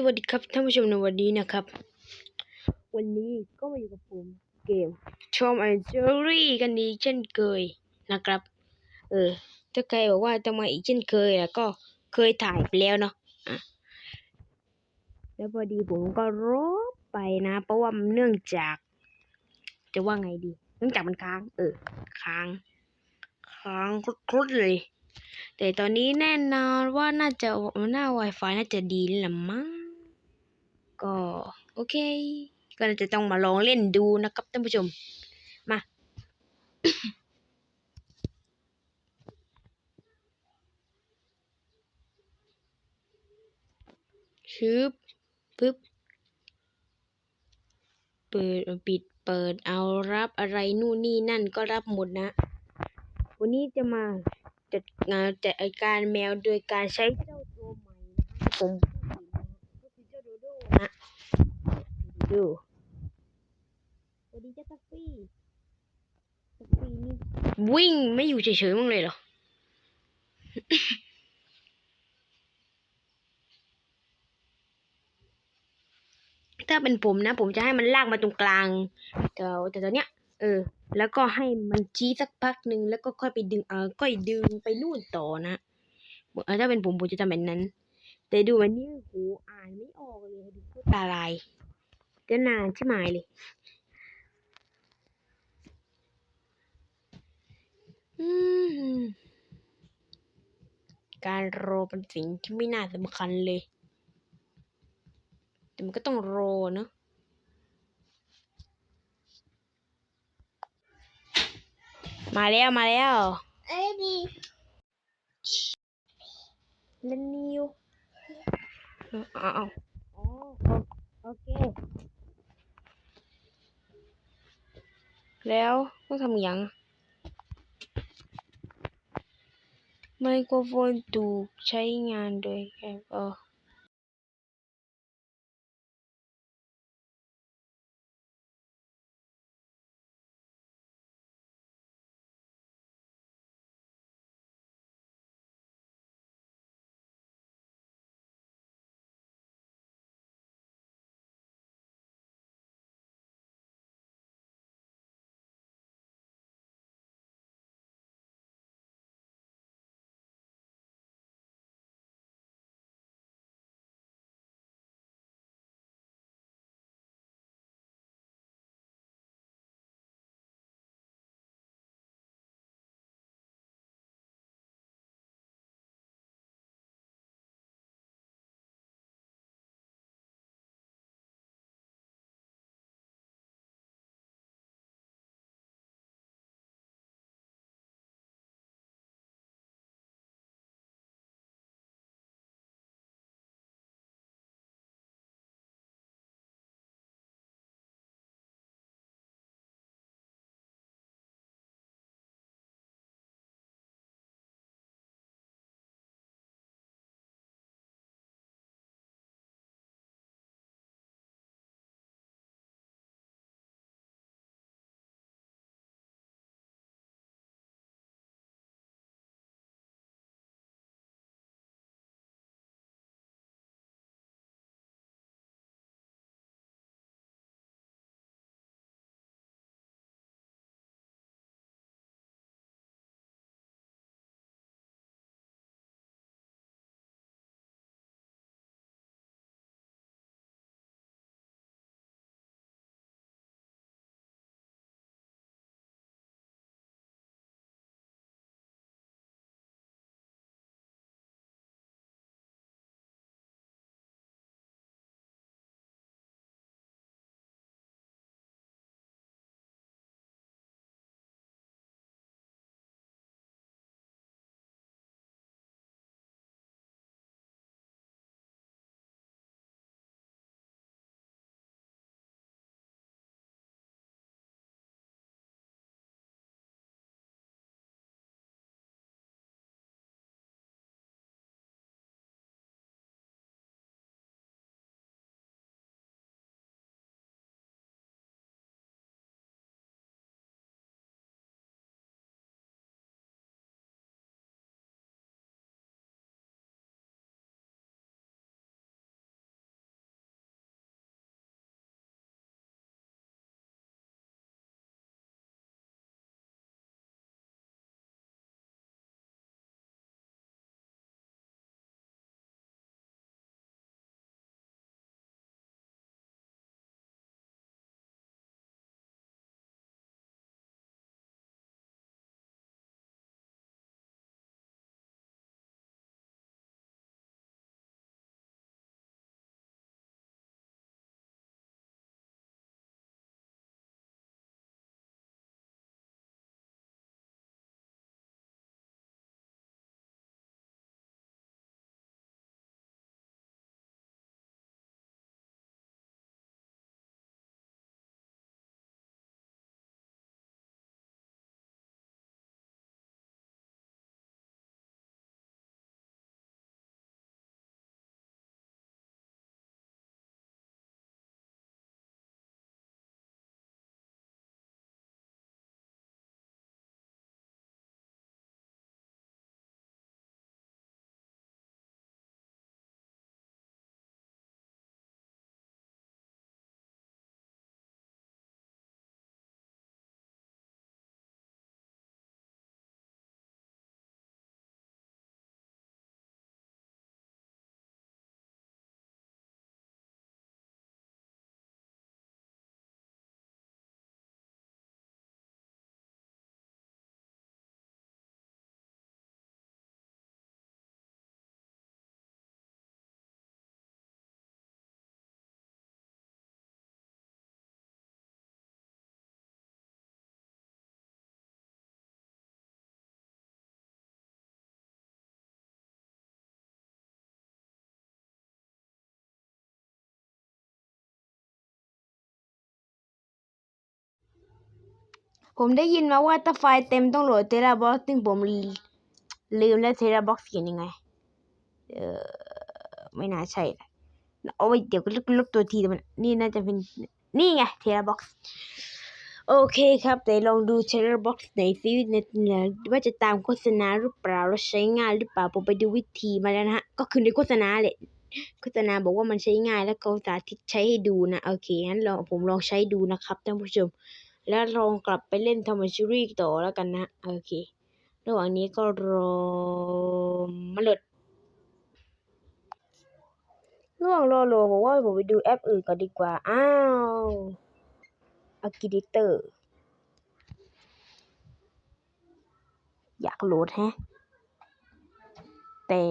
สวัสดีครับท่านผู้ชมในวันนี้นะครับ วันนี้ก็มาอยู่กับผมเกม Tom and Jerry กันอีกเช่นเคยนะครับ เออถ้าใครบอกว่าจะมอีกเช่นเคยแล้วก็เคยถ่ายไปแล้วเนาะะแล้วพอดีผมก็รบไปนะ เพราะว่าเนื่องจาก จะว่าไงดี เนื่องจากมันค้าง เออค้าง ค้างครุดเลยแต่ตอนนี้แน่นอนว่าน่าจะหน้า Wi-Fi น่าจะดีแล้วละมั้ง ก็โอเค ก็น่าจะต้องมาลองเล่นดูนะครับท่านผู้ชม มาชึบปึ๊บ เปิดปิดเปิดเอารับอะไรนู่นนี่นั่นก็รับหมดนะ วันนี้จะมาจัดงานจัดการแมวโดยการใช้เจ้าตัวใหม่นะคะผมพูดถึงนะก็คือเจ้าโดโดนะ ดูสวัสดีเจ้าทัฟฟี่ทัฟฟี่นี่วิ่งไม่อยู่เฉยๆมั้างเลยเหรอถ้าเป็นผมนะ ผมจะให้มันลากมาตรงกลางแต่แต่ตอนเนี้ย เออ แล้วก็ให้มันชี้สักพักหนึ่งแล้วก็ค่อยไปดึงเออก็ดึงไปนู่นต่อนะเออถ้าเป็นผมผมจะทำแบบนั้น แต่ดูวันนี้โหอ่านไม่ออกเลยดูพูดตาลาย ก็นานใช่ไหมเลยอืมการรอเป็นสิ่งที่ไม่น่าสำคัญเลย แต่มันก็ต้องรอเนอะมาแล้วมาแล้วเอ้ยดีเล่นนิวอ้าวอ๋อโอเค แล้วต้องทำอย่างไมโครโฟนถูกใช้งานโดยแอปเออ ผมได้ยินมาว่าถ้าไฟล์เต็มต้องโหลดเทราบ็อกซึ่งผมลืมแล้วเทราบ็อกเขียนยังไง เออไม่น่าใช่นะเอาไว้เดี๋ยวก็ลบลบตัวทีแต่มันนี่น่าจะเป็นนี่ไงเทราบ็อกซ์โอเคครับเดี๋ยวลองดูเทราบ็อกซ์ในซีในว่าจะตามโฆษณาหรือเปล่าแล้วใช้ง่ายหรือเปล่าผมไปดูวิธีมาแล้วนะฮะก็คือในโฆษณาแหละโฆษณาบอกว่ามันใช้ง่ายแล้วก็สาธิตใช้ให้ดูนะโอเคงั้นลองผมลองใช้ดูนะครับท่านผู้ชม แล้วลองกลับไปเล่นทอมชิรีต่อแล้วกันนะโอเค ระหว่างนี้ก็รอมาโหลดระหว่างรอโหลดบอกว่าผมไปดูแอปอื่นก่อนดีกว่า อ้าวอากิดิเตอร์ อยากโหลดแฮะ แต่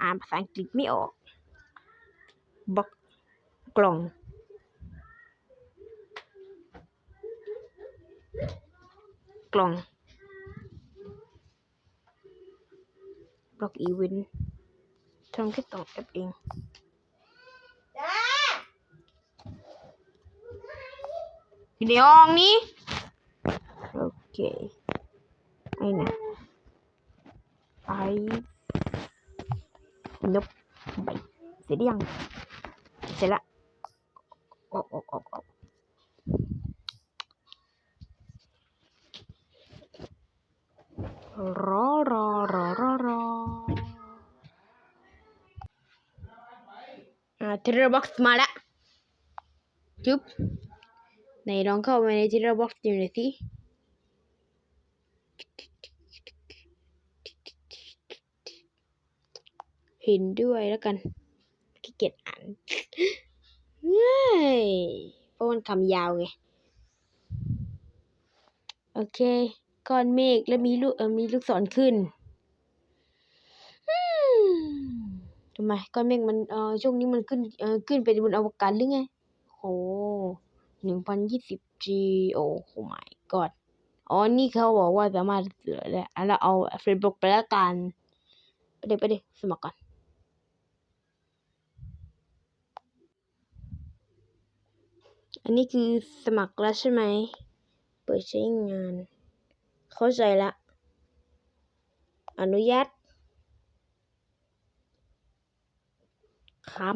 อ่านภาษาอังกฤษไม่ออกบล็อกกล่อง กล่องบล็อกอีเวนต์ทำแค่ต่อแอปเองอยู่ในห้องนี้ โอเคไอ้นะไอ้นบไปเสร็จยังเสร็จละออกออกออกออกรอรอรอรอรออ่าเทเลบ็อกซ์มาละจุ๊บไหนลองเข้าไปในเทเลบ็อกซ์ดูหน่อยสิเห็นด้วยแล้วกันขี้เกียจอ่านเฮ้ยเพราะมันคำยาวไง โอเค ก้อนเมฆแล้วมีลูกเออมีลูกศรขึ้นอืม ทำไมก้อนเมฆมันเออช่วงนี้มันขึ้นเออขึ้นไปบนอวกาศหรือไงโหหนึ่งพันยี่สิบ G โอ้โห my god อ๋อ นี่เขาบอกว่าสามารถเหลือได้อะเราเอาเฟซบุ๊กไปแล้วกัน ไปเดี๋ยวไปเดี๋ยวสมัครก่อน อันนี้คือสมัครแล้วใช่ไหม เปิดใช้งาน เข้าใจละ อนุญาต คำ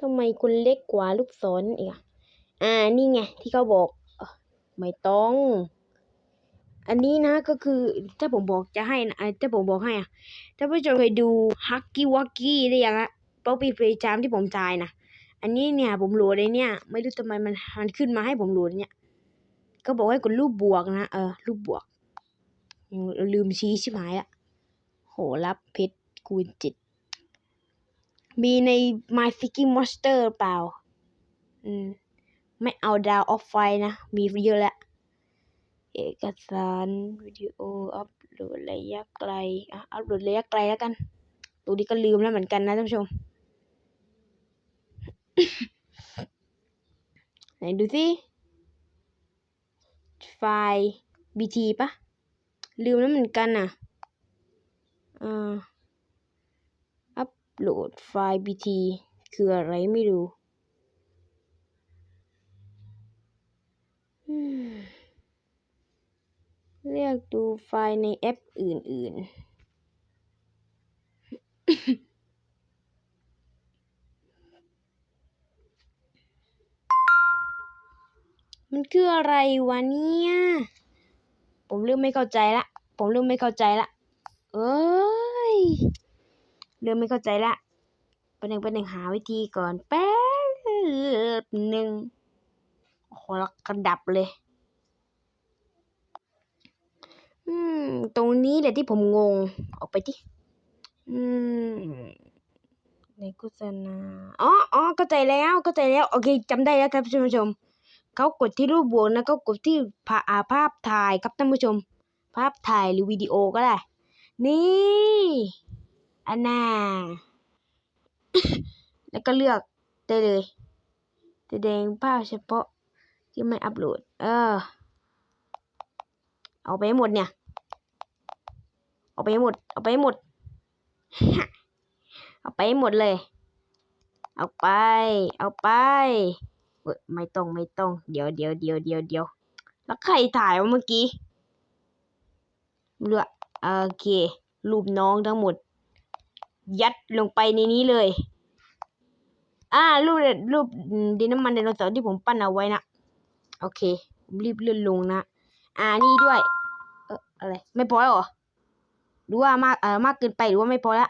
ทำไมคุณเล็กกว่าลูกศรอีกอะอ่า นี่ไง ที่เขาบอกอไม่ต้อง อันนี้นะก็คือถ้าผมบอกจะให้นะถ้าผมบอกให้อะถ้าผู้ชมเคยดูฮักกี้วักกี้ได้ยังอะป๊อปปี้เพลย์จามที่ผมจ่ายนะอันนี้เนี่ยผมโหลดเลยเนี่ย ไม่รู้ทำไมมันมันขึ้นมาให้ผมโหลดเนี่ยก็บอกให้กดรูปบวกนะเออรูปบวก ลืมชี้ใชิบหายละโหรับเพชร คูณเจ็ดมีใน My Sticky Monster เปล่า อืม ไม่เอาดาวออฟไฟนะ มีเยอะแล้ว เอกสาร วิดีโอ อัปโหลดระยะไกล อะ อัปโหลดระยะไกลแล้วกัน ตัวนี้ก็ลืมแล้วเหมือนกันนะท่านผู้ชม ไหนดูสิ ไฟล์ BT ปะ ลืมแล้วเหมือนกันอะ อ่า โหลดไฟล์ BT คืออะไรไม่รู้เลือกดูไฟล์ในแอปอื่น ๆมันคืออะไรวะเนี่ย ผมเริ่มไม่เข้าใจละ ผมเริ่มไม่เข้าใจละ เอ้ย เริ่มไม่เข้าใจละประเด็นประเด็นหาวิธีก่อนแป๊บหนึ่งโอ้โหแล้วกระดับเลย อืม ตรงนี้แหละที่ผมงง ออกไปที่อืมในโฆษณาอ๋ออ๋อเข้าใจแล้วเข้าใจแล้ว โอเคจำได้แล้วครับท่านผู้ชม เขากดที่รูปบวกนะเขากดที่ภาอ่าภาพถ่ายครับท่านผู้ชม ภาพถ่ายหรือวิดีโอก็ได้ นี่ อันน่าแล้วก็เลือกได้เลยแสดงภาพเฉพาะที่ไม่อัปโหลด เออ เอาไปหมดเนี่ย เอาไปหมด เอาไปหมด เอาไปหมดเลย เอาไป เอาไปเว้ยไม่ต้องไม่ต้อง เดี๋ยวเดี๋ยวเดี๋ยวเดี๋ยวเดี๋ยวแล้วใครถ่ายวะเมื่อกี้เรือโอเค รูปน้องทั้งหมด ยัดลงไปในนี้เลย อ่ารูปรูปดินน้ำมันไดโนเสาร์ที่ผมปั้นเอาไว้นะโอเคผมรีบเลื่อนลงนะอ่านี่ด้วย เอออะไรไม่พอหรอหรือว่ามากเออมากเกินไปหรือว่าไม่พอละ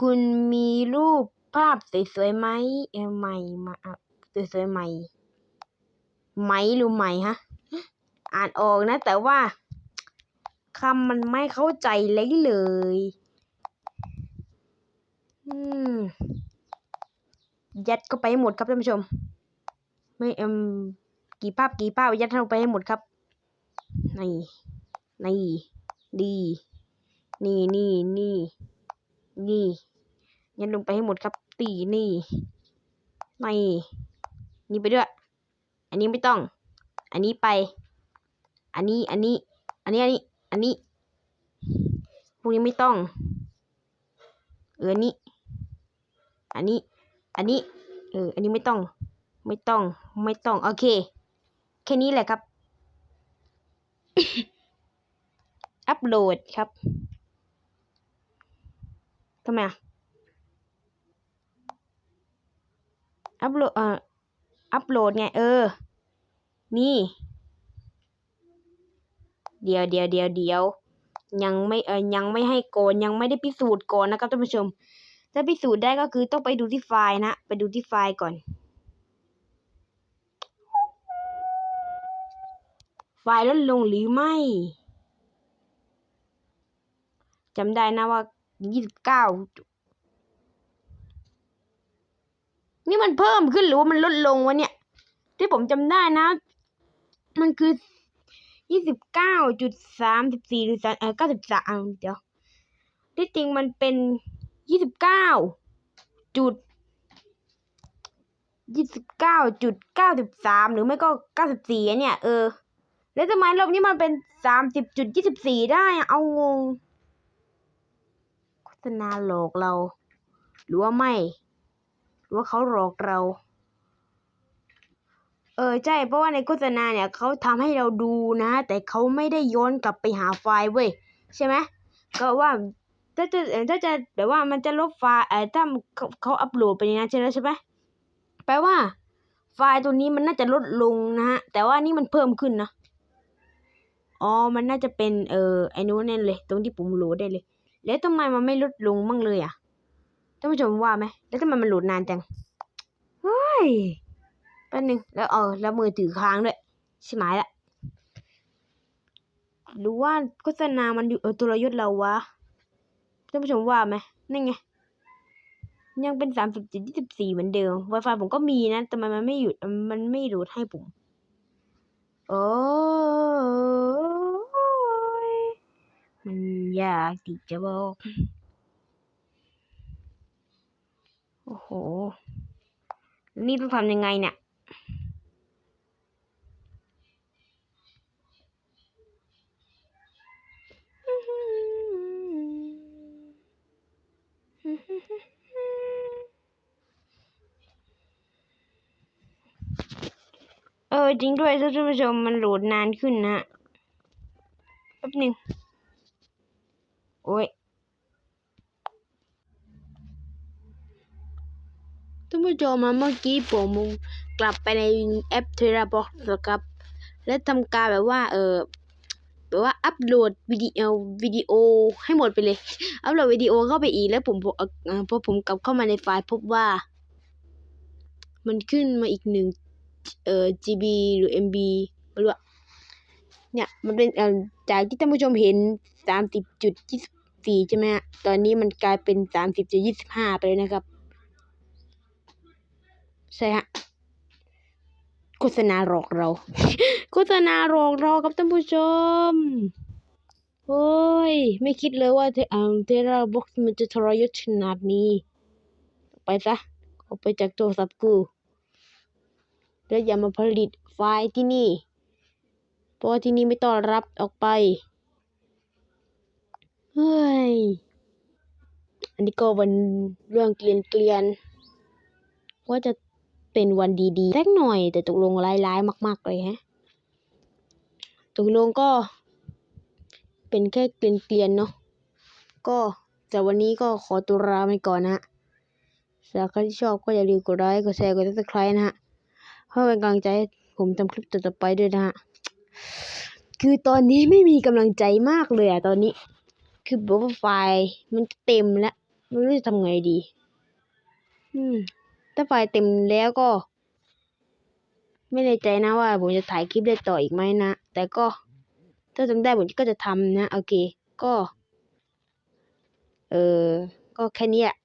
คุณมีรูปภาพสวยๆไหมเออใหม่มาสวยๆใหม่ไหมหรือไหมฮะ อ่านออกนะแต่ว่า คำมันไม่เข้าใจเลยเลย อืม ยัดก็ไปให้หมดครับท่านผู้ชม ไม่เอ็มกี่ภาพกี่ภาพยัดเข้าไปให้หมดครับ นี่นี่ดีนี่นี่นี่นี่ยัดลงไปให้หมดครับตีนี่นี่นี่ไปด้วย อันนี้ไม่ต้อง อันนี้ไป อันนี้ อันนี้ อันนี้ อันนี้ อันนี้ พวกนี้ไม่ต้อง เอออันนี้ อันนี้ อันนี้ เออ อันนี้ไม่ต้อง ไม่ต้อง ไม่ต้อง โอเค แค่นี้แหละครับ อัปโหลดครับ ทำไมอะ อัปโหลด เอ่อ อัปโหลดไง เออ นี่ เดี๋ยวเดี๋ยวเดี๋ยวเดี๋ยวยังไม่เออยังไม่ให้ก่อนยังไม่ได้พิสูจน์ก่อนนะครับท่านผู้ชม ถ้าพิสูจน์ได้ก็คือต้องไปดูที่ไฟล์นะ ไปดูที่ไฟล์ก่อน ไฟล์ลดลงหรือไม่จำได้นะว่ายี่สิบเก้านี่มันเพิ่มขึ้นหรือว่ามันลดลงวะเนี่ย ที่ผมจำได้นะ มันคือ ยี่สิบเก้าจุดสามสิบสี่หรือสามเออเก้าสิบสามเดี๋ยวที่จริงมันเป็นยี่สิบเก้าจุดยี่สิบเก้าจุดเก้าสิบสามหรือไม่ก็เก้าสิบสี่เนี่ย เออ แล้วทำไมรอบนี้มันเป็นสามสิบจุดยี่สิบสี่ได้อะเอางงโฆษณาหลอกเรา หรือว่าไม่ หรือว่าเขาหลอกเรา เออใช่ เพราะว่าในโฆษณาเนี่ยเขาทำให้เราดูนะ แต่เขาไม่ได้ย้อนกลับไปหาไฟล์เว้ยใช่ไหมก็ว่าถ้าจะถ้าจะแบบว่ามันจะลบไฟล์เออถ้าเขาเขาอัปโหลดไปในนั้นใช่ไหมใช่ไหมแปลว่า ไฟล์ตัวนี้มันน่าจะลดลงนะฮะแต่ว่านี่มันเพิ่มขึ้นนะอ๋อมันน่าจะเป็นเออไอ้นู้นนั่นเลย ตรงที่ผมโหลดได้เลย แล้วทำไมมันไม่ลดลงมั่งเลยอะท่านผู้ชมว่าไหมแล้วทำไมมันโหลดนานจังเฮ้ย ป๊บนึงแล้วเออแล้วมือถือค้างด้วยใช่ไหมละหรือว่าโฆษณามันอยู่เออตัวรยศเราวะท่านผู้ชมว่าไหมนี่นไง ยังเป็นสามสิบเจุดยี่สิบสี่เหมือนเดิม Wi-Fi ผมก็มีนะ แต่มันมันไม่หยุดมันไม่โหลดให้ผม โอ้ยมันยากที่จะบอก โอ้โห นี่ต้องทำยังไงเนี่ย เออจริงด้วยท่านผู้ชมมันโหลดนานขึ้นนะแป๊บหนึ่งโอ้ย ท่านผู้ชมาเมื่อกี้ผมกลับไปในแอป t e r r a b o x นะครับ และทำการแบบว่าเออแบบว่าอัปโหลดวิดีโอวิดีโอให้หมดไปเลย อัปโหลดวิดีโอเข้าไปอีกแล้วผมพอผมกลับเข้ามาในไฟล์พบว่า มันขึ้นมาอีกหนึ่งเอ่อ GB หรือ MB ไม่รู้อะเนี่ยมันเป็นจากที่ท่านผู้ชมเห็นสามสิบจุดยี่สิบสี่ใช่ไหมฮะตอนนี้มันกลายเป็นสามสิบจุดยี่สิบห้าไปเลยนะครับ ใช่ฮะโฆษณาหลอกเราโฆษณาหลอกเราครับท่านผู้ชมโอ้ย ไม่คิดเลยว่าเทอเทราบ็อกซ์มันจะทรยศขนาดนี้ ไปซะออกไปจากโทรศัพท์กู แล้วอย่ามาผลิตไฟล์ที่นี่ เพราะที่นี่ไม่ต้อนรับออกไป เฮ้ย อันนี้ก็เป็นเรื่องเกลียนเกลียนว่าจะ เป็นวันดีๆสักหน่อย แต่ตกลงร้ายๆมาก ๆ เลยฮะตกลงก็ เป็นแค่เกลียนๆเนาะก็แต่วันนี้ก็ขอตัวลาไปก่อนนะฮะสำหรับใครที่ชอบก็อย่าลืมกดไลค์กดแชร์กด subscribe นะฮะเพื่อเป็นกำลังใจผมทำคลิปต่อไปด้วยนะฮะคือตอนนี้ไม่มีกำลังใจมากเลยอะตอนนี้ คือบบว่าไฟล์มันเต็มแล้ว ไม่รู้จะทำไงดี อืม ถ้าไฟล์เต็มแล้วก็ ไม่แน่ใจนะว่าผมจะถ่ายคลิปได้ต่ออีกไหมนะ แต่ก็ ถ้าทำได้ผมก็จะทำนะ โอเค ก็ เออก็แค่นี้แหละอะ